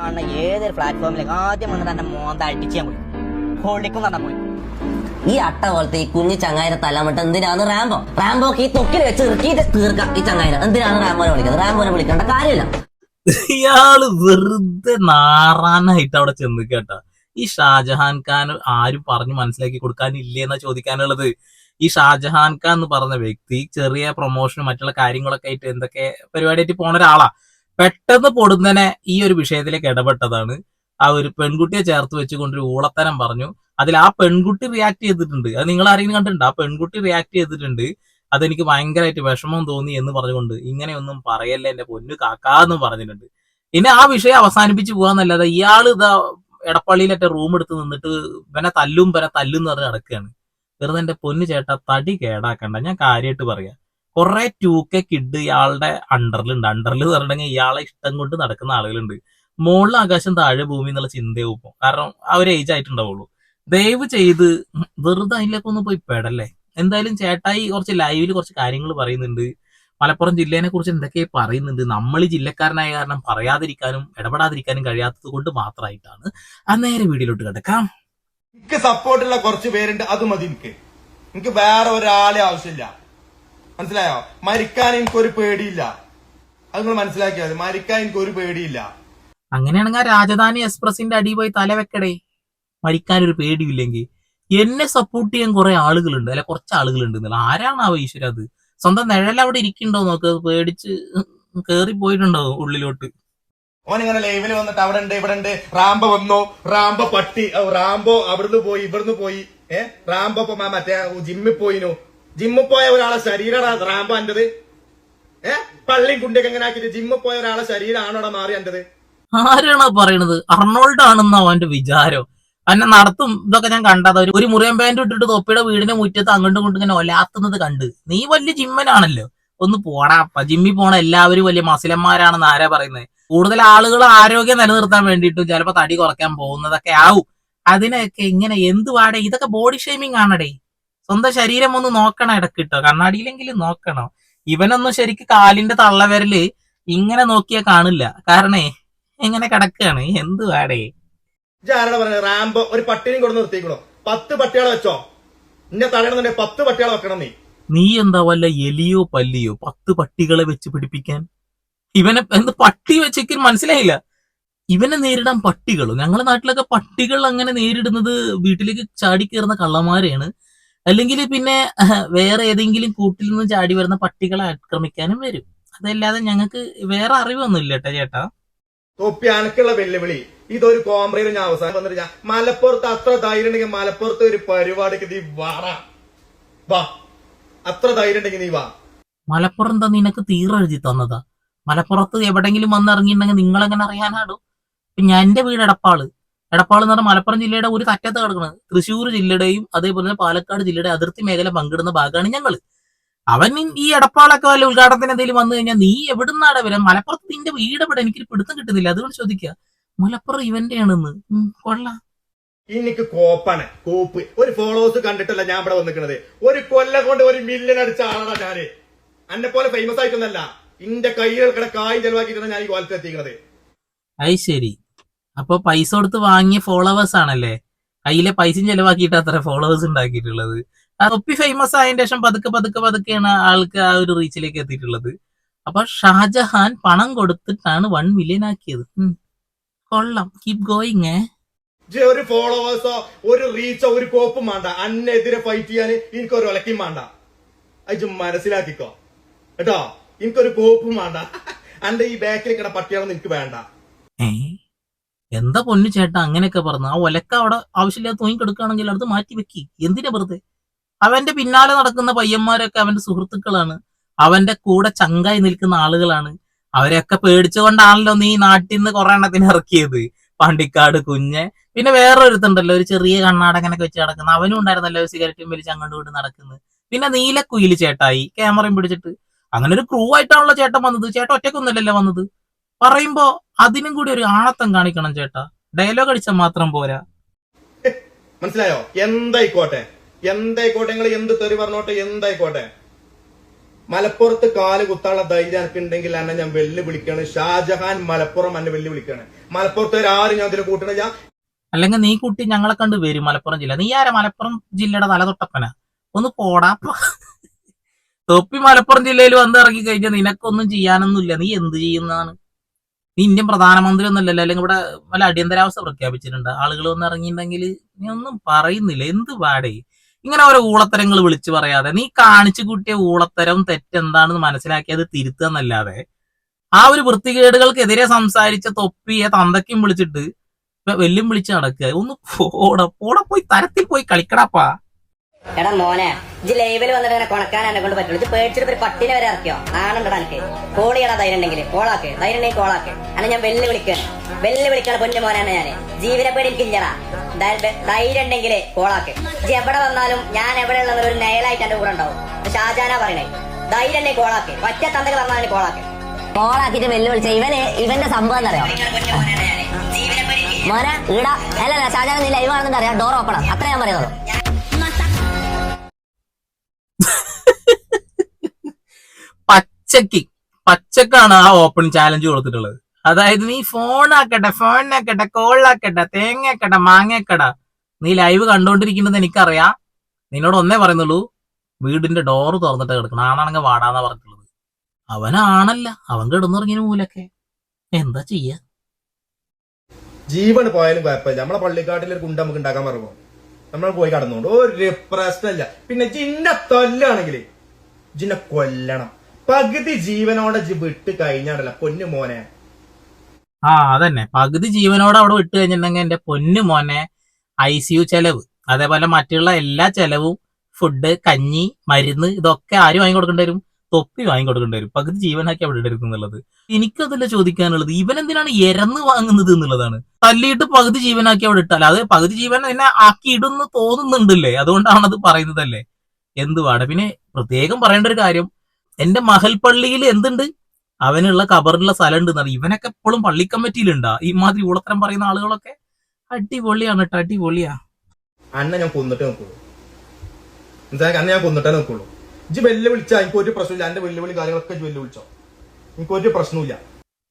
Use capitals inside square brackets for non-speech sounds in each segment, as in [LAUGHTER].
കാണുന്ന ഏതൊരു പ്ലാറ്റ്ഫോമിലേക്ക് ആദ്യം വന്നിട്ട് എന്റെ മോന്ത അടിച്ച് ഞാൻ പോയി ഹോളിക്കും തന്നെ പോയി. ഈ അട്ട പോലത്തെ ഈ കുഞ്ഞു ചങ്ങായിരെ തലമിട്ട് എന്തിനാണ് റാംബോ? റാംബോക്ക് ഈ തൊക്കിൽ വെച്ച് ഇറക്കിയിട്ട് തീർക്കാം. ഈ ചങ്ങായിരെ എന്തിനാണ് റാംബോനെ വിളിക്കുന്നത്? റാംബോനെ വിളിക്കേണ്ട കാര്യമില്ല. ഇയാൾ വെറുതെ നാറാനായിട്ട് അവിടെ ചെന്ന് കേട്ട. ഈ ഷാജഹാൻ ഖാൻ ആരും പറഞ്ഞു മനസ്സിലാക്കി കൊടുക്കാനില്ലേ എന്നാ ചോദിക്കാനുള്ളത്. ഈ ഷാജഹാൻ ഖാൻ എന്ന് പറഞ്ഞ വ്യക്തി ചെറിയ പ്രൊമോഷനും മറ്റുള്ള കാര്യങ്ങളൊക്കെ ആയിട്ട് എന്തൊക്കെ പരിപാടിയായിട്ട് പോണ ഒരാളാ. പെട്ടെന്ന് പൊടുന്നനെ ഈ ഒരു വിഷയത്തിലേക്ക് ഇടപെട്ടതാണ്. ആ ഒരു പെൺകുട്ടിയെ ചേർത്ത് വെച്ചുകൊണ്ട് ഒരു ഊളത്തരം പറഞ്ഞു. അതിൽ ആ പെൺകുട്ടി റിയാക്ട് ചെയ്തിട്ടുണ്ട്. അത് നിങ്ങൾ ആരെങ്കിലും കണ്ടിട്ടുണ്ട്? ആ പെൺകുട്ടി റിയാക്ട് ചെയ്തിട്ടുണ്ട്. അതെനിക്ക് ഭയങ്കരമായിട്ട് വിഷമം തോന്നി എന്ന് പറഞ്ഞുകൊണ്ട് ഇങ്ങനെയൊന്നും പറയല്ല എന്റെ പൊന്നു കാക്കാന്ന് പറഞ്ഞിട്ടുണ്ട്. പിന്നെ ആ വിഷയം അവസാനിപ്പിച്ച് പോകാന്നല്ലാതെ ഇയാൾ ഇതാ എടപ്പള്ളിയിലൊക്കെ റൂം എടുത്ത് നിന്നിട്ട് ഇവനെ തല്ലും പിന്നെ തല്ലും എന്ന് പറഞ്ഞ് നടക്കുകയാണ്. വെറുതെ എന്റെ പൊന്നു ചേട്ടാ തടി കേടാക്കണ്ട. ഞാൻ കാര്യമായിട്ട് പറയാം. കുറെ ടു കെ കിഡ് ഇയാളുടെ അണ്ടറിൽ ഉണ്ട് അണ്ടറിൽ പറഞ്ഞിട്ടുണ്ടെങ്കിൽ ഇയാളെ ഇഷ്ടം കൊണ്ട് നടക്കുന്ന ആളുകളുണ്ട്. മുകളിൽ ആകാശം താഴെ ഭൂമി എന്നുള്ള ചിന്തയാവും ഇപ്പൊ. കാരണം ഒരു ഏജ് ആയിട്ടുണ്ടാവുള്ളൂ. ദയവ് ചെയ്ത് വെറുതെ അതിലേക്ക് ഒന്ന് പോയി പെടല്ലേ? എന്തായാലും ചേട്ടായി കുറച്ച് ലൈവിൽ കുറച്ച് കാര്യങ്ങൾ പറയുന്നുണ്ട്. മലപ്പുറം ജില്ലേനെ കുറിച്ച് എന്തൊക്കെ പറയുന്നുണ്ട്. നമ്മൾ ജില്ലക്കാരനായ കാരണം പറയാതിരിക്കാനും ഇടപെടാതിരിക്കാനും കഴിയാത്തത് കൊണ്ട് മാത്രമായിട്ടാണ് ആ നേരെ വീഡിയോയിലോട്ട് കിടക്കാം. എനിക്ക് സപ്പോർട്ടുള്ള കുറച്ച് പേരുണ്ട്. അത് മതി എനിക്ക്. എനിക്ക് വേറെ ഒരാളെ ആവശ്യമില്ല. മനസ്സിലായോ? മരിക്കാൻ എനിക്കൊരു പേടിയില്ല. അത് നിങ്ങൾ മനസ്സിലാക്കിയാൽ മതി. മരിക്കാൻ എനിക്കൊരു പേടിയില്ല. അങ്ങനെയാണെങ്കിൽ രാജധാനി എക്സ്പ്രസിന്റെ അടി പോയി തല വെക്കടേ. മരിക്കാൻ ഒരു പേടിയില്ലെങ്കിൽ. എന്നെ സപ്പോർട്ട് ചെയ്യാൻ കുറെ ആളുകളുണ്ട്. അല്ലെ കുറച്ച് ആളുകളുണ്ട് ആരാണ് ആ ഈശ്വര അത്? സ്വന്തം നിഴൽ അവിടെ ഇരിക്കണ്ടോ നോക്ക്. പേടിച്ച് കേറി പോയിട്ടുണ്ടോ ഉള്ളിലോട്ട്? ഓൻ ഇങ്ങനെ ലൈവിൽ വന്നിട്ട് അവിടെ ഉണ്ട് ഇവിടെ ഉണ്ട്. റാംബോ വന്നോ? റാംബോ പട്ടി. റാംബോ അവിടുന്ന് പോയി ഇവിടുന്ന് പോയി. ഏഹ് റാംബോ മറ്റേ ജിമ്മിൽ പോയിനു. ജിമ്മിൽ പോയ ഒരാളെ ശരീരമാണ് റാമ്പ് എന്റത് ഏ? പള്ളി കുണ്ടിയൊക്കെ എങ്ങനെ ആക്കിയിട്ട് ജിമ്മിൽ പോയ ഒരാളെ ശരീരമാണോടെ മാറി എന്റത് ആരാണോ പറയണത്? അർണോൾഡ് ആണെന്നോ അവന്റെ വിചാരം. എന്നെ നടത്തും ഇതൊക്കെ ഞാൻ കണ്ടത്. ഒരു ഒരു മുറിയൻ പാന്റ് ഇട്ടിട്ട് തൊപ്പിയുടെ വീടിന്റെ മുറ്റത്ത് അങ്ങോട്ടും ഇങ്ങോട്ടും ഇങ്ങനെ ഒലാത്തുന്നത് കണ്ട്. നീ വലിയ ജിമ്മനാണല്ലോ. ഒന്ന് പോടാ അപ്പ. ജിമ്മിൽ പോണ എല്ലാവരും വലിയ മസിലന്മാരാണെന്ന് ആരാ പറയുന്നത് കൂടുതൽ ആളുകൾ ആരോഗ്യം നിലനിർത്താൻ വേണ്ടിയിട്ടും ചിലപ്പോ തടി കുറയ്ക്കാൻ പോകുന്നതൊക്കെ ആവും. അതിനൊക്കെ ഇങ്ങനെ എന്ത് വാടേ ഇതൊക്കെ ബോഡി ഷേമിങ് ആണടേ. സ്വന്തം ശരീരം ഒന്ന് നോക്കണം ഇടക്കിട്ടോ കണ്ണാടിയിലെങ്കിലും നോക്കണം. ഇവനൊന്നും ശരിക്ക് കാലിന്റെ തള്ളവരൽ ഇങ്ങനെ നോക്കിയാ കാണില്ല. കാരണേ എങ്ങനെ കിടക്കാണ്. എന്ത് വാടേ ആരാണ് റാംബോ ഒരു പട്ടിനെയും കൊണ്ട് നിർത്തിക്കണോ പത്ത് പട്ടികളെ വെച്ചോ? നിന്നെ തടയണമെന്നുണ്ടെ പത്ത് പട്ടികളെ വെക്കണം നീ. നീ എന്താ വല്ല എലിയോ പല്ലിയോ പത്ത് പട്ടികളെ വെച്ച് പിടിപ്പിക്കാൻ? ഇവനെ എന്ത് പട്ടി വെച്ചേക്ക് മനസ്സിലായില്ല. ഇവനെ നേരിടാൻ പട്ടികളോ? ഞങ്ങളുടെ നാട്ടിലൊക്കെ പട്ടികൾ അങ്ങനെ നേരിടുന്നത് വീട്ടിലേക്ക് ചാടി കയറുന്ന കള്ളന്മാരെയാണ്. അല്ലെങ്കിൽ പിന്നെ [LAUGHS] വേറെ ഏതെങ്കിലും കൂട്ടിൽ നിന്ന് ചാടി വരുന്ന പട്ടികളെ ആക്രമിക്കാനും വരും. അതല്ലാതെ ഞങ്ങൾക്ക് വേറെ അറിവൊന്നും ഇല്ല കേട്ടോ ചേട്ടാ. തൊപ്പി അനക്കുള്ള വെല്ലുവിളി. ഇതൊരു കോമ്രയിൽ ഞാൻ അവസാനം വന്നിട്ട് ഞാൻ മലപ്പുറത്ത് അത്ര ധൈര്യം ഉണ്ടെങ്കിൽ മലപ്പുറത്ത് ഒരു പരിപാടിക്ക് നീ വാടാ വാ. അത്ര ധൈര്യം ഉണ്ടെങ്കിൽ നീ വാ. മലപ്പുറം എന്താ നിനക്ക് തീരെഴുതി തന്നതാ? മലപ്പുറത്ത് എവിടെങ്കിലും വന്നിറങ്ങിയിട്ടുണ്ടെങ്കിൽ നിങ്ങളെങ്ങനെ അറിയാനാടോ? ഇപ്പൊ ഞാൻ എന്റെ വീട് എടപ്പാൾ. എടപ്പാൾ എന്ന് പറഞ്ഞാൽ മലപ്പുറം ജില്ലയുടെ ഒരു തറ്റത്ത് കിടക്കുന്നത്. തൃശ്ശൂർ ജില്ലയുടെയും അതേപോലെ തന്നെ പാലക്കാട് ജില്ലയുടെ അതിർത്തി മേഖല പങ്കിടുന്ന ഭാഗമാണ് ഞങ്ങൾ അവൻ ഈ എടപ്പാളൊക്കെ വല്ല ഉദ്ഘാടനത്തിന് എന്തെങ്കിലും വന്നു കഴിഞ്ഞാൽ നീ എവിടുന്നാടെ വരാം? മലപ്പുറത്ത് നിന്റെ വീട് എവിടെ? എനിക്ക് പിടുത്തം കിട്ടുന്നില്ല. അതുകൊണ്ട് ചോദിക്കുക മലപ്പുറം ഇവന്റെ ആണെന്ന്. കൊള്ളാം. എനിക്ക് കോപ്പാണ്. കോപ്പ്. ഒരു ഫോളോവേഴ്സ് കണ്ടിട്ടല്ല ഞാൻ ഇവിടെ വന്നിക്കണത്. ഒരു കൊല്ലം കൊണ്ട് ഒരു മില്യൺ അടിച്ച ആളാണ് ഞാൻ. എന്നെ പോലെ ഫേമസ് ആയിട്ടൊന്നല്ല. എന്റെ കൈകൾ കായ് ചെലവാക്കിയിട്ടാണ് ഞാൻ ഈ കോലത്തെത്തിക്കുന്നത് അത് ശരി. അപ്പൊ പൈസ കൊടുത്ത് വാങ്ങിയ ഫോളോവേഴ്സ് ആണല്ലേ? കയ്യിലെ പൈസയും ചെലവാക്കിയിട്ട് അത്ര ഫോളോവേഴ്സ് ഉണ്ടാക്കിയിട്ടുള്ളത്. തൊപ്പി ഫേമസ് ആയതിനു ശേഷം പതുക്കെ പതുക്കെ പതുക്കെയാണ് ആൾക്ക് ആ ഒരു റീച്ചിലേക്ക് എത്തിയിട്ടുള്ളത്. അപ്പൊ ഷാജഹാൻ പണം കൊടുത്തിട്ടാണ് വൺ മില്യൺ ആക്കിയത്. കൊള്ളാം. കീപ് ഗോയിങ് ഒരു ഫോളോവേഴ്സോ ഒരു റീച്ചോ ഒരു കോപ്പും വേണ്ട. അന്നെതിരെ ഫൈറ്റ് ചെയ്യാൻ എനിക്കൊരു ഒലക്കും വേണ്ട. അയച്ചു മനസ്സിലാക്കിക്കോ. കേട്ടോ? എനിക്കൊരു കോപ്പും വേണ്ട. [LAUGHS] അന്റെ ഈ ബാക്കിൽ കിട പട്ടിയാണെന്ന് എനിക്ക് വേണ്ട. എന്താ പൊന്നു ചേട്ടാ അങ്ങനെയൊക്കെ പറഞ്ഞു. ആ ഒലക്ക അവിടെ ആവശ്യമില്ലാതെ തൂങ്ങി കൊടുക്കുകയാണെങ്കിൽ അടുത്ത് മാറ്റി വെക്കി. എന്തിനാ വെറുതെ? അവന്റെ പിന്നാലെ നടക്കുന്ന പയ്യന്മാരൊക്കെ അവന്റെ സുഹൃത്തുക്കളാണ്. അവന്റെ കൂടെ ചങ്കായി നിൽക്കുന്ന ആളുകളാണ്. അവരെയൊക്കെ പേടിച്ചുകൊണ്ടാണല്ലോ നീ നാട്ടിൽ നിന്ന് കുറെ എണ്ണത്തിന് ഇറക്കിയത്. പാണ്ടിക്കാട് കുഞ്ഞ്. പിന്നെ വേറൊരുത്തുണ്ടല്ലോ ഒരു ചെറിയ കണ്ണാടകനൊക്കെ വെച്ച് നടക്കുന്ന. അവനും ഉണ്ടായിരുന്നല്ലോ സിഗരറ്റും വലിച്ച് അങ്ങോട്ട് കൊണ്ട് നടക്കുന്നത് പിന്നെ നീലക്കുയിൽ ചേട്ടായി ക്യാമറയും പിടിച്ചിട്ട്. അങ്ങനെ ഒരു ക്രൂ ആയിട്ടാണല്ലോ ചേട്ടൻ വന്നത്. ചേട്ടൻ ഒറ്റക്കൊന്നുമല്ലല്ലോ വന്നത്. പറയുമ്പോ അതിനും കൂടി ഒരു ആണത്തം കാണിക്കണം ചേട്ടാ. ഡയലോഗ് അടിച്ചാൽ മാത്രം പോരാ. മനസ്സിലായോ? എന്തായിക്കോട്ടെ? എന്തായിക്കോട്ടെ? നിങ്ങൾ എന്ത് തെറി പറഞ്ഞോട്ടെ? എന്തായിക്കോട്ടെ? മലപ്പുറത്ത് കാൽ കുത്താനുള്ള ധൈര്യം എനിക്കുണ്ടെങ്കിൽ എന്നെ ഞാൻ വെല്ലു വിളിക്കാണ് ഷാജഹാൻ മലപ്പുറം എന്നെ വെല്ലു വിളിക്കാണ് മലപ്പുറത്ത് ആരും ഞാൻ ഇതിന് ഞാൻ അല്ലെങ്കിൽ നീ കുട്ടി ഞങ്ങളെ കണ്ട് വരും മലപ്പുറം ജില്ല. നീ ആരാ? മലപ്പുറം ജില്ലയുടെ തലതൊട്ടപ്പന ഒന്ന് പോടാ. തൊപ്പി മലപ്പുറം ജില്ലയിൽ വന്ന് ഇറങ്ങി കഴിഞ്ഞാൽ നിനക്കൊന്നും ചെയ്യാനൊന്നുമില്ല. നീ എന്ത് ചെയ്യുന്നതാണ്? നീ ഇന്ത്യൻ പ്രധാനമന്ത്രി ഒന്നല്ലല്ലോ അല്ലെങ്കിൽ ഇവിടെ വല്ല അടിയന്തരാവസ്ഥ പ്രഖ്യാപിച്ചിട്ടുണ്ട്. ആളുകൾ വന്ന് ഇറങ്ങിയിട്ടുണ്ടെങ്കിൽ നീ ഒന്നും പറയുന്നില്ല. എന്ത് പാടേ? ഇങ്ങനെ ഓരോ ഊളത്തരങ്ങൾ വിളിച്ചു പറയാതെ നീ കാണിച്ചു കൂട്ടിയ ഊളത്തരം തെറ്റെന്താണെന്ന് മനസ്സിലാക്കി അത് തിരുത്തുക എന്നല്ലാതെ ആ ഒരു വൃത്തികേടുകൾക്കെതിരെ സംസാരിച്ച തൊപ്പിയെ തന്തക്കും വിളിച്ചിട്ട് വെല്ലും വിളിച്ച് നടക്കുക. ഒന്ന് പോട പോട പോയി തരത്തിൽ പോയി കളിക്കടാപ്പാ. എടാ മോനെ ഇജ്ജ് ലൈവിൽ വന്നിട്ട് ഇങ്ങനെ കൊണക്കാൻ എന്നെ കൊണ്ട് പറ്റുള്ളൂ. ഇജ്ജ് പേടിച്ചിട്ട് ഒരു പട്ടിനെ വരെ ഇറക്കിയോ? ആണുണ്ടടാ എനിക്ക് കോൾ ചെയ്യടാ ധൈര്യം ഉണ്ടെങ്കിൽ കോളാക്ക് ധൈര്യം ഉണ്ടെങ്കിൽ കോളാക്ക് അങ്ങനെ ഞാൻ വെല്ലു വിളിക്കാണ്. വെല്ലു വിളിക്കണ പൊന്നു മോനാണ് ഞാൻ ജീവിനെ പേടി എനിക്കില്ലടാ. ധൈര്യം ഉണ്ടെങ്കിൽ കോളാക്ക് ഇജ്ജ് എവിടെ വന്നാലും ഞാൻ എവിടെ ഉള്ളത് ഒരു നയലായിട്ട് എന്റെ കൂടെ ഉണ്ടാവും. ഷാജാന പറയണേ. ധൈര്യം ഉണ്ടെങ്കിൽ കോളാക്ക് ഒറ്റ തന്തകൾ വന്നാലും കോളാക്ക് കോളാക്കിട്ട് വെല്ലുവിളിച്ച ഇവന് ഇവന്റെ സംഭവം എന്നറിയോ മോനെ ഈടാ അല്ല അല്ല ഷാജാൻ നീ ലൈവ് ആണെന്ന് അറിയാം. ഡോർ ഓപ്പൺ അത്ര ഞാൻ പറയുന്നുള്ളൂ. പച്ചക്ക്. പച്ചക്കാണ് ആ ഓപ്പൺ ചാലഞ്ച് കൊടുത്തിട്ടുള്ളത്. അതായത് നീ ഫോണാക്കട്ടെ ഫോണിനാക്കട്ടെ കോളിലാക്കട്ടെ തേങ്ങയാക്കട്ടെ മാങ്ങയാക്കട നീ ലൈവ് കണ്ടോണ്ടിരിക്കുന്നത് എനിക്കറിയാം. നിന്നോട് ഒന്നേ പറയുന്നുള്ളൂ വീടിന്റെ ഡോറ് തുറന്നിട്ട് കിടക്കണം. ആണാണെങ്കിൽ വാടാന്നാ പറഞ്ഞിട്ടുള്ളത്. അവനാണല്ല അവൻ കിടന്നുറങ്ങിയ മൂലൊക്കെ. എന്താ ചെയ്യാ? ജീവൻ പോയാലും കുഴപ്പമില്ല. നമ്മളെ പള്ളിക്കാട്ടിൽ ഒരു കുണ്ട നമുക്ക് ഉണ്ടാക്കാൻ പറയുമോ നമ്മൾ പോയി കടന്നുകൊണ്ട് ഒരു പ്രശ്നമില്ല. പിന്നെ ജിന്നെ തൊല്ലാണെങ്കിൽ ജിന്നെ കൊല്ലണം. പകുതി ജീവനോടെ വിട്ട് കഴിഞ്ഞാണല്ലോ പൊന്നു മോനെ. ആ അതന്നെ. പകുതി ജീവനോടെ അവിടെ വിട്ട് കഴിഞ്ഞിട്ടുണ്ടെങ്കിൽ എന്റെ പൊന്നു മോനെ ഐ സി യു ചെലവ്. അതേപോലെ മറ്റുള്ള എല്ലാ ചെലവും ഫുഡ് കഞ്ഞി മരുന്ന് ഇതൊക്കെ ആര് വാങ്ങിക്കൊടുക്കേണ്ടി വരും? തൊപ്പി വാങ്ങിക്കൊടുക്കേണ്ടി വരും. പകുതി ജീവനാക്കി അവിടെ ഇടരുത് എന്നുള്ളത്. എനിക്കതല്ല ചോദിക്കാനുള്ളത്. ഇവൻ എന്തിനാണ് എരന്ന് വാങ്ങുന്നത് എന്നുള്ളതാണ്. തല്ലിയിട്ട് പകുതി ജീവനാക്കി അവിടെ ഇട്ടാൽ. അത് പകുതി ജീവൻ എന്നെ ആക്കി ഇടുന്ന് തോന്നുന്നുണ്ടല്ലേ? അതുകൊണ്ടാണ് അത് പറയുന്നതല്ലേ? എന്തുവാടെ പിന്നെ പ്രത്യേകം പറയേണ്ട ഒരു കാര്യം എന്റെ മഹൽ പള്ളിയിൽ എന്തുണ്ട്? അവനുള്ള കബറിനുള്ള സ്ഥലം ഉണ്ട് ഇവനൊക്കെ എപ്പോഴും പള്ളി കമ്മിറ്റിയിലുണ്ടാ. ഈ മാതിരി ഊളത്തരം പറയുന്ന ആളുകളൊക്കെ അടിപൊളിയാണ് കേട്ടോ അടിപൊളിയാ. അന്ന ഞാൻ കൊന്നിട്ടേ നോക്കുള്ളൂ. എന്താ അന്നെ ഞാൻ കൊന്നിട്ടേ നോക്കുള്ളൂ. ഇജ്ജ് വെല്ലുവിളിച്ചാ എനിക്ക് ഒരു പ്രശ്നമില്ല. എന്റെ വെല്ലുവിളി കാര്യങ്ങളൊക്കെ വെല്ലുവിളിച്ചോ? വെല്ലു വിളിച്ചോ എനിക്ക് ഒരു പ്രശ്നമില്ല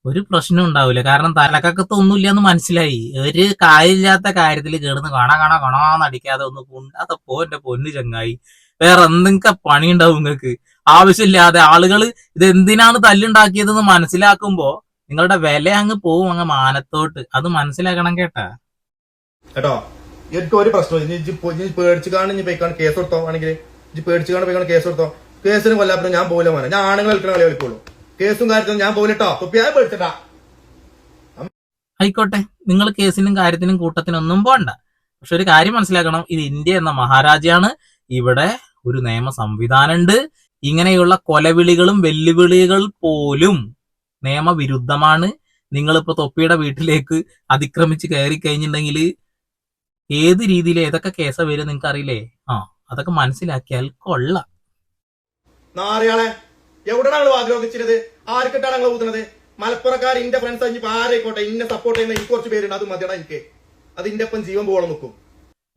ഒരു പ്രശ്നം ഉണ്ടാവില്ല. കാരണം തലക്കകത്ത് ഒന്നുമില്ല എന്ന് മനസ്സിലായി. ഒരു കാര്യമില്ലാത്ത കാര്യത്തിൽ കേടുന്ന് കാണാ കാണാ കാണാന്ന് അടിക്കാതെ ഒന്ന് കൊണ്ടാതെ പോ എന്റെ പൊന്നു ചങ്ങായി. വേറെ എന്തൊക്കെ പണി ഉണ്ടാവും നിങ്ങൾക്ക് ആവശ്യമില്ലാതെ ആളുകൾ ഇത് എന്തിനാണ് തല്ലുണ്ടാക്കിയതെന്ന് മനസ്സിലാക്കുമ്പോ നിങ്ങളുടെ വില അങ്ങ് പോവും അങ്ങ് മാനത്തോട്ട്. അത് മനസ്സിലാക്കണം കേട്ടാ. കേട്ടോ? എനിക്ക് ഒരു പ്രശ്നമില്ല പേടിച്ചു കാണും ഇനി പോയിക്കാണ് കേസ് കൊടുത്തോ ആണെങ്കിൽ പേടിച്ചു കാണും പോയിക്കാണ് കേസ് കൊടുത്തോ? കേസിന് കൊല്ലാപ്പുറം ഞാൻ പോകില്ല മോനെ. ഞാൻ ആണുങ്ങൾ കളിക്കണ കളി കളിക്കുള്ളൂ കേസും കാര്യത്തിലും ഞാൻ പോകില്ല കുപ്പിയായ പേടിച്ചിട്ടാ. ആയിക്കോട്ടെ. നിങ്ങൾ കേസിനും കാര്യത്തിനും കൂട്ടത്തിനും ഒന്നും പോണ്ട. പക്ഷെ ഒരു കാര്യം മനസ്സിലാക്കണം. ഇത് ഇന്ത്യ എന്ന മഹാരാജ്യമാണ് ഇവിടെ ഒരു നിയമ സംവിധാനമുണ്ട് ഇങ്ങനെയുള്ള കൊലവിളികളും വെല്ലുവിളികൾ പോലും നിയമവിരുദ്ധമാണ്. നിങ്ങളിപ്പോ തൊപ്പിയുടെ വീട്ടിലേക്ക് അതിക്രമിച്ച് കയറി കഴിഞ്ഞിട്ടുണ്ടെങ്കിൽ ഏത് രീതിയിൽ ഏതൊക്കെ കേസ വരും നിങ്ങൾക്ക് അറിയില്ലേ ആ അതൊക്കെ മനസ്സിലാക്കിയാൽ കൊള്ളാം. നാറിയാളെ എവിടെയാണ് ആഗ്രഹിച്ചിരുന്നത് ആർക്കിട്ടാണ് ഊതുന്നത്? മലപ്പുറക്കാർ ഇന്റെ ഫ്രണ്ട്സ് ഇനിയിപ്പോ ആരായിക്കോട്ടെ? ഇന്നെ സപ്പോർട്ട് ചെയ്യുന്ന എനിക്ക് കുറച്ച് പേരുണ്ട്. അത് മതിയടാ എനിക്ക്. അത് ഇന്റെ ഒപ്പം ജീവൻ പോകണം നിൽക്കും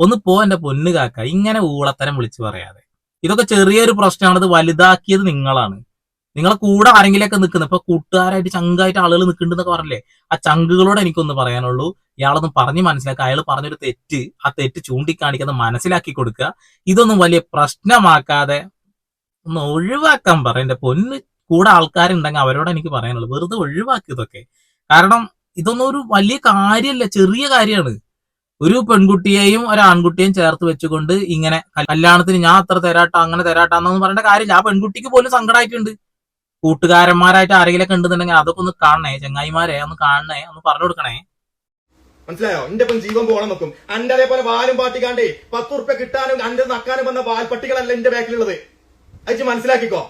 ഒന്ന് പോ എന്റെ പൊന്നു കാക്ക. ഇങ്ങനെ ഊളത്തരം വിളിച്ചു പറയാതെ. ഇതൊക്കെ ചെറിയൊരു പ്രശ്നമാണ്. ഇത് വലുതാക്കിയത് നിങ്ങളാണ്. നിങ്ങളെ കൂടെ ആരെങ്കിലൊക്കെ നിൽക്കുന്നത് ഇപ്പൊ കൂട്ടുകാരായിട്ട് ചങ്കായിട്ട് ആളുകൾ നിൽക്കുന്നുണ്ടെന്നൊക്കെ പറഞ്ഞില്ലേ? ആ ചങ്കുകളോട് എനിക്കൊന്ന് പറയാനുള്ളൂ. ഇയാളൊന്നും പറഞ്ഞ് മനസ്സിലാക്കുക. അയാൾ പറഞ്ഞൊരു തെറ്റ് ആ തെറ്റ് ചൂണ്ടിക്കാണിക്കുന്നത് മനസ്സിലാക്കി കൊടുക്കുക. ഇതൊന്നും വലിയ പ്രശ്നമാക്കാതെ ഒന്ന് ഒഴിവാക്കാൻ പറ. എന്റെ പൊന്ന് കൂടെ ആൾക്കാരുണ്ടെങ്കിൽ അവരോട് എനിക്ക് പറയാനുള്ളൂ. വെറുതെ ഒഴിവാക്കി ഇതൊക്കെ. കാരണം ഇതൊന്നും ഒരു വലിയ കാര്യമല്ല. ചെറിയ കാര്യമാണ്. ഒരു പെൺകുട്ടിയെയും ഒരു ആൺകുട്ടിയെയും ചേർത്ത് വെച്ചുകൊണ്ട് ഇങ്ങനെ കല്യാണത്തിന് ഞാൻ അത്ര തരാട്ടാ അങ്ങനെ തരാട്ടാന്നൊന്നും പറയേണ്ട കാര്യമില്ല. ആ പെൺകുട്ടിക്ക് പോലും സങ്കടമായിട്ടുണ്ട് കൂട്ടുകാരന്മാരായിട്ട് ആരെങ്കിലും ഉണ്ടെന്നുണ്ടെങ്കിൽ അതൊക്കെ ഒന്ന് കാണണേ ചങ്ങായിമാരെ ഒന്ന് കാണണേ ഒന്ന് പറഞ്ഞു കൊടുക്കണേ. മനസ്സിലായോ? എന്റെ ഒപ്പം ജീവൻ പോകണം നോക്കും. അന്റെ അതേപോലെ വാലും പാട്ടിക്കാണ്ടേ പത്ത് ഉറുപ്പ്യ കിട്ടാനും അന്റെ നക്കാനും വന്ന വാൽപ്പട്ടികളല്ല എന്റെ ബാക്കിലുള്ളത്. അയച്ച് മനസ്സിലാക്കിക്കോ.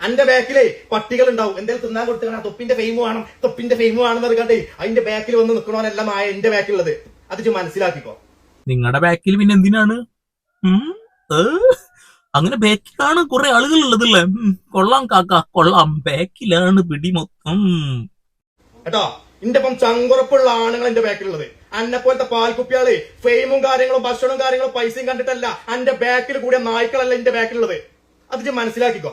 അന്റെ ബാക്കിലെ പട്ടികൾ ഉണ്ടാവും എന്തെങ്കിലും തിന്നാൻ കൊടുത്തു തൊപ്പിന്റെ ഫെയിം വേണം തൊപ്പിന്റെ ഫെയിം എന്ന് കണ്ടേ അതിന്റെ ബാക്കിൽ വന്ന് നിൽക്കണവരെല്ലാം ആയ എന്റെ ബാക്കിലുള്ളത്. അത് മനസ്സിലാക്കിക്കോ. നിങ്ങളുടെ ബാക്കിൽ പിന്നെ എന്തിനാണ്? അങ്ങനെ ബാക്കിലാണ് കുറെ ആളുകൾ ഉള്ളതല്ലേ? കൊള്ളാം കാക്ക കൊള്ളാം. ബാക്കിലാണ് പിടി മൊത്തം. കേട്ടോ എന്റെ ഒപ്പം ചങ്കുറപ്പുള്ള ആണുങ്ങൾ എന്റെ ബാക്കിലുള്ളത് അന്നെ പോലത്തെ പാൽക്കുപ്പിയാൾ ഫെയിമും കാര്യങ്ങളും ഭക്ഷണവും കാര്യങ്ങളും പൈസയും കണ്ടിട്ടല്ല എന്റെ ബാക്കിൽ കൂടിയ നായ്ക്കളല്ല എന്റെ ബാക്കിലുള്ളത് അത് മനസ്സിലാക്കിക്കോ.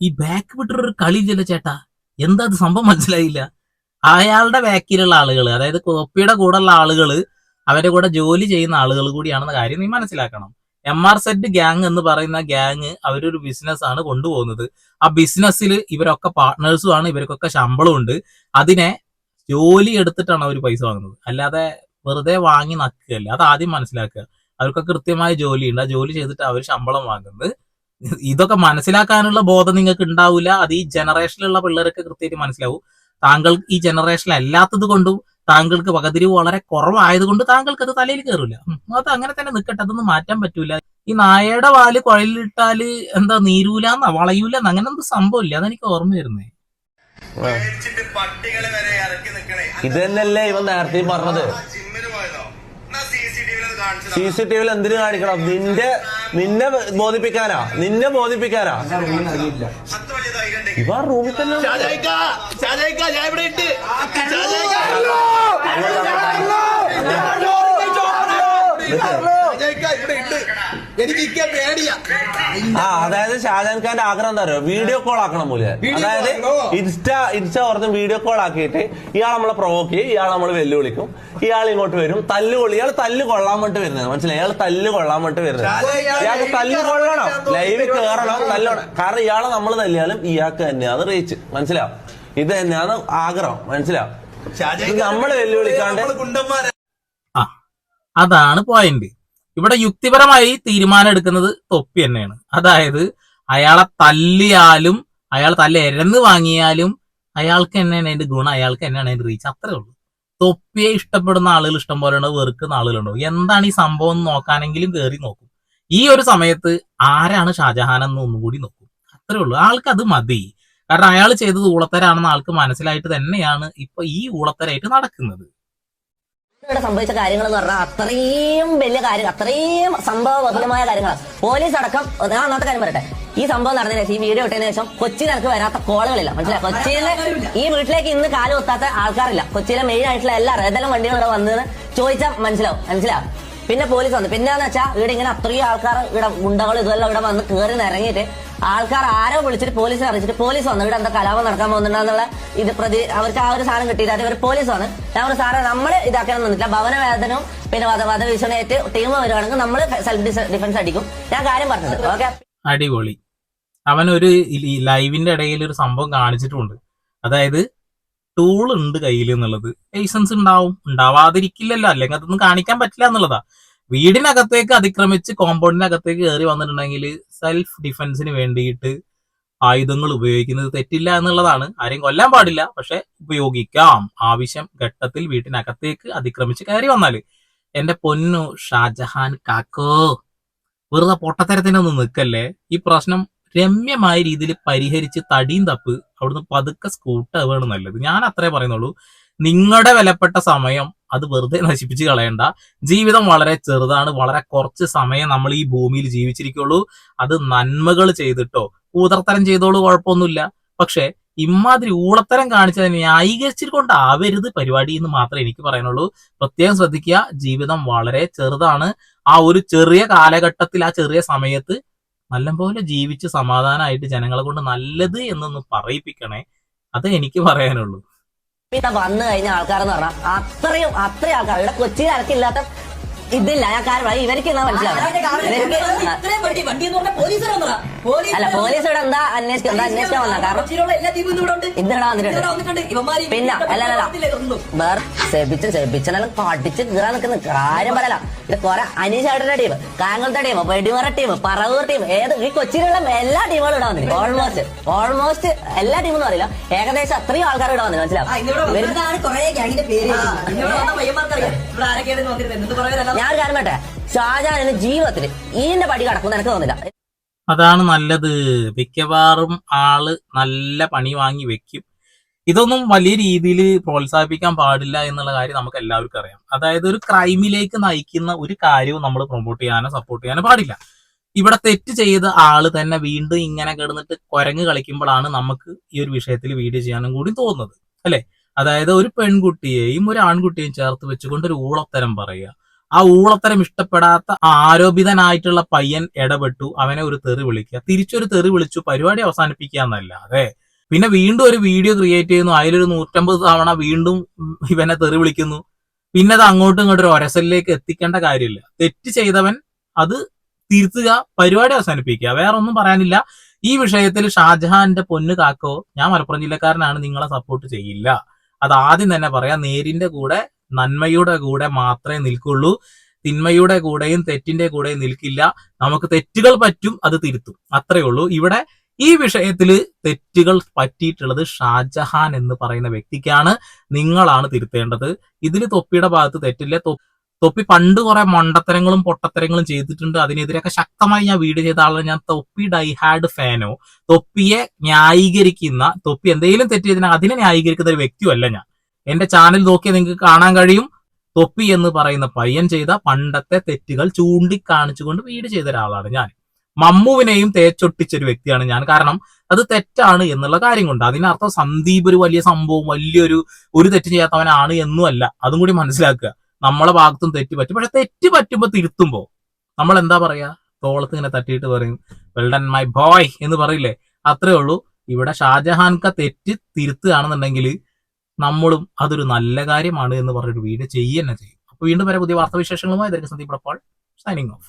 ഈ ബാക്ക് വിട്ടൊരു കളി ഇല്ലല്ലോ ചേട്ടാ. എന്താ അത് സംഭവം മനസ്സിലായില്ല? അയാളുടെ ബാക്കിലുള്ള ആളുകൾ അതായത് കോപ്പിയുടെ കൂടെ ഉള്ള ആളുകൾ അവരുടെ കൂടെ ജോലി ചെയ്യുന്ന ആളുകൾ കൂടിയാണെന്ന കാര്യം നീ മനസ്സിലാക്കണം. എം ആർ സെറ്റ് ഗ്യാങ് എന്ന് പറയുന്ന ഗ്യാങ് അവരൊരു ബിസിനസ് ആണ് കൊണ്ടുപോകുന്നത്. ആ ബിസിനസ്സിൽ ഇവരൊക്കെ പാർട്ട്നേഴ്സും ആണ് ഇവർക്കൊക്കെ ശമ്പളം ഉണ്ട്. അതിനെ ജോലി എടുത്തിട്ടാണ് അവർ പൈസ വാങ്ങുന്നത്. അല്ലാതെ വെറുതെ വാങ്ങി നക്കുകയല്ല. അത് ആദ്യം മനസ്സിലാക്കുക. അവർക്ക് കൃത്യമായ ജോലി ഉണ്ട് ആ ജോലി ചെയ്തിട്ട് അവർ ശമ്പളം വാങ്ങുന്നത്. ഇതൊക്കെ മനസ്സിലാക്കാനുള്ള ബോധം നിങ്ങൾക്ക് ഉണ്ടാവില്ല. അത് ഈ ജനറേഷനിലുള്ള പിള്ളേരൊക്കെ കൃത്യമായിട്ട് മനസ്സിലാവും. താങ്കൾ ഈ ജനറേഷനിൽ അല്ലാത്തത് കൊണ്ടും താങ്കൾക്ക് വകതിരിവ് വളരെ കുറവായതുകൊണ്ട് താങ്കൾക്ക് അത് തലയിൽ കയറില്ല അത് അങ്ങനെ തന്നെ നിൽക്കട്ടെ അതൊന്നും മാറ്റാൻ പറ്റൂല. ഈ നായയുടെ വാൽ കുഴലിട്ടാൽ എന്താ നീരൂലെന്നാ വളയൂലെന്ന് അങ്ങനെ ഒന്നും സംഭവമില്ല അതെനിക്ക് ഓർമ്മ വരുന്നേ. പേടിച്ചിട്ട് പട്ടികളെ വരെ ഇറക്കി നിക്കണേ ഇത് തന്നെയല്ലേ ഇവൻ നേരത്തെ പറഞ്ഞത്. സി സി ടി വിയിൽ എന്തിനു കാണിക്കണം? നിന്റെ നിന്നെ ബോധിപ്പിക്കാനാ? നിന്നെ ബോധിപ്പിക്കാനാ? ഇവ റൂമിൽ തന്നെ ഇവിടെ ഇട്ട് എനിക്ക് ഇക്ക പേടിയാ. ആ അതായത് ഷാജാൻ ഖാന്റെ ആഗ്രഹം എന്താ പറയുക വീഡിയോ കോൾ ആക്കണം പോലെ അതായത് ഇൻസ്റ്റ ഇൻസ്റ്റ പറഞ്ഞ് വീഡിയോ കോൾ ആക്കിയിട്ട് ഇയാൾ നമ്മളെ പ്രൊവോക്ക് ചെയ്യും ഇയാൾ നമ്മൾ വെല്ലുവിളിക്കും. ഇയാൾ ഇങ്ങോട്ട് വരും തല്ല് കൊള്ളി. ഇയാൾ തല്ല് കൊള്ളാൻ വേണ്ടി വരുന്നത്. മനസ്സിലായി? ഇയാൾ തല്ല് കൊള്ളാൻ വേണ്ടി വരുന്നത്. ഇയാൾക്ക് തല്ല് കൊള്ളണം. ലൈവിൽ കയറണം തല്ലണം. കാരണം ഇയാളെ നമ്മൾ തല്ലിയാലും ഇയാൾക്ക് തന്നെയാണ് റീച്ച് മനസ്സിലാവും ഇത് തന്നെയാണ് ആഗ്രഹം. മനസ്സിലാവും നമ്മൾ നമ്മൾ വെല്ലുവിളിക്കാണ്ട് ഗുണ്ടന്മാരെ. ആ അതാണ് പോയിന്റ് ഇവിടെ യുക്തിപരമായി തീരുമാനം എടുക്കുന്നത് തൊപ്പി തന്നെയാണ്. അതായത് അയാളെ തല്ലിയാലും അയാൾ തല്ല എരന്ന് വാങ്ങിയാലും അയാൾക്ക് തന്നെയാണ് അതിന്റെ ഗുണം അയാൾക്ക് തന്നെയാണ് അതിന്റെ റീച്ച് അത്രേ ഉള്ളൂ. തൊപ്പിയെ ഇഷ്ടപ്പെടുന്ന ആളുകൾ ഇഷ്ടം പോലെ ഉണ്ടോ വെറുക്കുന്ന ആളുകളുണ്ടോ. എന്താണ് ഈ സംഭവം എന്ന് നോക്കാനെങ്കിലും കയറി നോക്കും. ഈ ഒരു സമയത്ത് ആരാണ് ഷാജഹാൻ എന്ന് ഒന്നുകൂടി നോക്കും. അത്രേ ഉള്ളൂ. ആൾക്ക് അത് മതി. കാരണം അയാൾ ചെയ്തത് ഊളത്തരാണെന്ന് ആൾക്ക് മനസ്സിലായിട്ട് തന്നെയാണ് ഇപ്പൊ ഈ ഊളത്തരായിട്ട് നടക്കുന്നത്. ഇവിടെ സംഭവിച്ച കാര്യങ്ങൾ എന്ന് പറഞ്ഞാൽ അത്രയും വലിയ കാര്യം അത്രയും സംഭവബഹുലമായ കാര്യങ്ങളാണ് പോലീസ് അടക്കം ഞാൻ അന്നത്തെ കാര്യം പറയട്ടെ. ഈ സംഭവം നടന്നതിന് ശേഷം ഈ വീഡിയോ ഇട്ടതിന് ശേഷം കൊച്ചിയിൽ എനിക്ക് വരാത്ത കോളുകളില്ല. മനസ്സിലായി? കൊച്ചിയിലെ ഈ വീട്ടിലേക്ക് ഇന്ന് കാൽ ഒത്താത്ത ആൾക്കാരില്ല. കൊച്ചിയിലെ മെയിൻ ആയിട്ടുള്ള എല്ലാ ഏതെല്ലാം വണ്ടികളും ഇവിടെ വന്നതെന്ന് ചോദിച്ചാൽ മനസ്സിലാവും. മനസ്സിലാവും പിന്നെ പോലീസ് വന്നു. പിന്നെന്ന് വെച്ചാൽ ഇവിടെ ഇങ്ങനെ അത്രയും ആൾക്കാർ ഇവിടെ ഗുണ്ടകൾ ഇതെല്ലാം ഇവിടെ വന്ന് കയറി ഇറങ്ങിയിട്ട് ആൾക്കാർ ആരോ വിളിച്ചിട്ട് പോലീസ് അറിയിച്ചിട്ട് പോലീസ് വന്നു. ഇവിടെ എന്താ കലാപം നടക്കാൻ പോകുന്നുണ്ടെന്നുള്ള ഇത് പ്രതി അവർക്ക് ആ ഒരു സാധനം കിട്ടിയിട്ട് ഇവർ പോലീസ് വന്ന്. ഞാൻ ഒരു സാറേ നമ്മൾ ഇതാക്കാൻ നിന്നില്ല ഭവനവേദനവും പിന്നെ വധ വധഭീഷണിയായിട്ട് ടീം വരുവാണെങ്കിൽ നമ്മൾ സെൽഫ് ഡിഫൻസ് അടിക്കും. ഞാൻ കാര്യം പറഞ്ഞത് ഓക്കെ അടിപൊളി. അവൻ ഒരു ലൈവിന്റെ ഇടയിൽ ഒരു സംഭവം കാണിച്ചിട്ടുണ്ട്. അതായത് ടൂൾ ഉണ്ട് കയ്യിൽ എന്നുള്ളത്. ലൈസൻസ് ഉണ്ടാവും. ഉണ്ടാവാതിരിക്കില്ലല്ലോ. അല്ലെങ്കിൽ അതൊന്നും കാണിക്കാൻ പറ്റില്ല എന്നുള്ളതാ. വീടിനകത്തേക്ക് അതിക്രമിച്ച് കോമ്പൗണ്ടിനകത്തേക്ക് കയറി വന്നിട്ടുണ്ടെങ്കിൽ സെൽഫ് ഡിഫൻസിന് വേണ്ടിയിട്ട് ആയുധങ്ങൾ ഉപയോഗിക്കുന്നത് തെറ്റില്ല എന്നുള്ളതാണ്. ആരെയും കൊല്ലാൻ പാടില്ല. പക്ഷെ ഉപയോഗിക്കാം. ആവശ്യം ഘട്ടത്തിൽ വീട്ടിനകത്തേക്ക് അതിക്രമിച്ച് കയറി വന്നാൽ എന്റെ പൊന്നു ഷാജഹാൻ കാക്കോ വെറുതെ പൊട്ടത്തരത്തിനൊന്നും നിൽക്കല്ലേ? ഈ പ്രശ്നം രമ്യമായ രീതിയിൽ പരിഹരിച്ച് തടിയും തപ്പ് അവിടുന്ന് പതുക്കെ സ്കൂട്ടാവുകയാണ് നല്ലത്. ഞാൻ അത്രേ പറയുന്നുള്ളൂ. നിങ്ങളുടെ വിലപ്പെട്ട സമയം അത് വെറുതെ നശിപ്പിച്ച് കളയണ്ട. ജീവിതം വളരെ ചെറുതാണ്. വളരെ കുറച്ച് സമയം നമ്മൾ ഈ ഭൂമിയിൽ ജീവിച്ചിരിക്കുള്ളൂ. അത് നന്മകൾ ചെയ്തിട്ടോ ഊതർത്തരം ചെയ്തോളൂ കുഴപ്പമൊന്നുമില്ല. പക്ഷെ ഇമാതിരി ഊളത്തരം കാണിച്ചത് ന്യായീകരിച്ചിട്ടുകൊണ്ടാവരുത് പരിപാടി എന്ന് മാത്രമേ എനിക്ക് പറയാനുള്ളൂ. പ്രത്യേകം ശ്രദ്ധിക്കുക ജീവിതം വളരെ ചെറുതാണ്. ആ ഒരു ചെറിയ കാലഘട്ടത്തിൽ ആ ചെറിയ സമയത്ത് നല്ലപോലെ ജീവിച്ച് സമാധാനമായിട്ട് ജനങ്ങളെ കൊണ്ട് നല്ലത് എന്നൊന്ന് പറയിപ്പിക്കണേ അത് എനിക്ക് പറയാനുള്ളൂ. വന്നു കഴിഞ്ഞ ആൾക്കാരെന്ന് പറഞ്ഞാൽ അത്രയും അത്രയും ആൾക്കാർ ഇവിടെ കൊച്ചിയിൽ ആർക്കില്ലാത്ത ഇതില്ല ഞാൻ കാര്യം പറയും ഇവർക്ക് എന്നാ മനസ്സിലാവും ഇവർക്ക് വണ്ടി വണ്ടി എന്ന് പറഞ്ഞാൽ പോലീസിനെ വന്നതാ. പോലീസ് അല്ല പോലീസ് ഇവിടെ എന്താ അന്വേഷിക്കും എന്താ അന്വേഷിക്കാൻ വന്ന കാരണം ഇതിനടാ വന്നിട്ടുണ്ട്. പിന്നെ അല്ല അല്ല വേറെ സെബിച്ച് സെബിച്ചനെല്ലാം പഠിച്ച് കീറാൻ നിൽക്കുന്ന കാര്യം പറയല ഇത് കൊറേ അനീഷേട്ടന്റെ team കാങ്ങളുടെ team Vedimara team Paravur team ഏത് ഈ കൊച്ചിയിലുള്ള എല്ലാ ടീമുകളും ഇവിടെ വന്നിട്ട് ഓൾമോസ്റ്റ് ഓൾമോസ്റ്റ് എല്ലാ ടീമും അറിയില്ല ഏകദേശം അത്രയും ആൾക്കാർ ഇവിടെ വന്നിട്ട് മനസ്സിലാവും ഞാൻ ഒരു കാര്യം ഷാജാൻ ജീവിതത്തിൽ ഈന്റെ പടി കടക്കുന്ന എനിക്ക് തോന്നില്ല അതാണ് നല്ലത്. മിക്കവാറും ആൾ നല്ല പണി വാങ്ങി വെക്കും. ഇതൊന്നും വലിയ രീതിയിൽ പ്രോത്സാഹിപ്പിക്കാൻ പാടില്ല എന്നുള്ള കാര്യം നമുക്ക് എല്ലാവർക്കും അറിയാം. അതായത് ഒരു ക്രൈമിലേക്ക് നയിക്കുന്ന ഒരു കാര്യവും നമ്മൾ പ്രൊമോട്ട് ചെയ്യാനോ സപ്പോർട്ട് ചെയ്യാനോ പാടില്ല. ഇവിടെ തെറ്റ് ചെയ്ത ആൾ തന്നെ വീണ്ടും ഇങ്ങനെ കിടന്നിട്ട് കുരങ്ങ് കളിക്കുമ്പോഴാണ് നമുക്ക് ഈ ഒരു വിഷയത്തിൽ വീഡിയോ ചെയ്യാനും കൂടി തോന്നുന്നത്. അല്ലെ? അതായത് ഒരു പെൺകുട്ടിയെയും ഒരു ആൺകുട്ടിയെയും ചേർത്ത് വെച്ചുകൊണ്ട് ഒരു ഊളത്തരം പറയുക. ആ ഊളത്തരം ഇഷ്ടപ്പെടാത്ത ആരോപിതനായിട്ടുള്ള പയ്യൻ ഇടപെട്ടു. അവനെ ഒരു തെറി വിളിക്കുക. തിരിച്ചൊരു തെറി വിളിച്ചു. പരിപാടി അവസാനിപ്പിക്കുക എന്നല്ലാതെ. പിന്നെ വീണ്ടും ഒരു വീഡിയോ ക്രിയേറ്റ് ചെയ്യുന്നു. അതിലൊരു നൂറ്റമ്പത് തവണ വീണ്ടും ഇവനെ തെറി വിളിക്കുന്നു. പിന്നെ അത് അങ്ങോട്ടും ഇങ്ങോട്ടും ഒരു ഒരസലിലേക്ക് എത്തിക്കേണ്ട കാര്യമില്ല. തെറ്റ് ചെയ്തവൻ അത് തിരുത്തുക പരിപാടി അവസാനിപ്പിക്കുക. വേറെ ഒന്നും പറയാനില്ല. ഈ വിഷയത്തിൽ ഷാജഹാന്റെ പൊന്നു കാക്കോ ഞാൻ മലപ്പുറം ജില്ലക്കാരനാണ് നിങ്ങളെ സപ്പോർട്ട് ചെയ്യില്ല. അത് ആദ്യം തന്നെ പറയാം. നേരിന്റെ കൂടെ നന്മയുടെ കൂടെ മാത്രമേ നിൽക്കുള്ളൂ. തിന്മയുടെ കൂടെയും തെറ്റിന്റെ കൂടെയും നിൽക്കില്ല. നമുക്ക് തെറ്റുകൾ പറ്റും അത് തിരുത്തും. അത്രേ ഉള്ളൂ. ഇവിടെ ഈ വിഷയത്തിൽ തെറ്റുകൾ പറ്റിയിട്ടുള്ളത് ഷാജഹാൻ എന്ന് പറയുന്ന വ്യക്തിക്കാണ് നിങ്ങളാണ് തിരുത്തേണ്ടത്. ഇതിൽ തൊപ്പിയുടെ ഭാഗത്ത് തെറ്റില്ല. തൊപ്പി പണ്ട് കുറെ മണ്ടത്തരങ്ങളും പൊട്ടത്തരങ്ങളും ചെയ്തിട്ടുണ്ട്. അതിനെതിരെയൊക്കെ ശക്തമായി ഞാൻ വീട് ചെയ്ത ആളാണ്. ഞാൻ തൊപ്പി ഡൈഹാഡ് ഫാനോ. തൊപ്പിയെ ന്യായീകരിക്കുന്ന തൊപ്പി എന്തെങ്കിലും തെറ്റ് ചെയ്തിനാൽ അതിനെ ന്യായീകരിക്കുന്ന ഒരു വ്യക്തിയല്ല ഞാൻ. എന്റെ ചാനൽ നോക്കി നിങ്ങൾക്ക് കാണാൻ കഴിയും. തൊപ്പി എന്ന് പറയുന്ന പയ്യൻ ചെയ്ത പണ്ടത്തെ തെറ്റുകൾ ചൂണ്ടിക്കാണിച്ചുകൊണ്ട് വീട് ചെയ്ത ഒരാളാണ് ഞാൻ. മമ്മുവിനെയും തേച്ചൊട്ടിച്ചൊരു വ്യക്തിയാണ് ഞാൻ. കാരണം അത് തെറ്റാണ് എന്നുള്ള കാര്യം കൊണ്ട്. അതിനർത്ഥം സന്ദീപ് ഒരു വലിയ സംഭവം വലിയൊരു ഒരു തെറ്റ് ചെയ്യാത്തവനാണ് എന്നും അല്ല. അതും കൂടി മനസ്സിലാക്കുക. നമ്മളെ ഭാഗത്തും തെറ്റ് പറ്റും. പക്ഷെ തെറ്റ് പറ്റുമ്പോൾ തിരുത്തുമ്പോൾ നമ്മൾ എന്താ പറയാ? തോളത്ത് ഇങ്ങനെ തട്ടിയിട്ട് പറയും വെൽഡൻ മൈ ബോയ് എന്ന് പറയില്ലേ? അത്രേ ഉള്ളൂ. ഇവിടെ ഷാജഹാൻക തെറ്റ് തിരുത്തുകയാണെന്നുണ്ടെങ്കിൽ നമ്മളും അതൊരു നല്ല കാര്യമാണ് എന്ന് പറഞ്ഞൊരു വീഡിയോ ചെയ്യുക തന്നെ ചെയ്യും. അപ്പൊ വീണ്ടും വരെ പുതിയ വാർത്താവിശേഷങ്ങളുമായി. ഇതൊക്കെ സന്ദീപ് സൈനിങ് ഓഫ്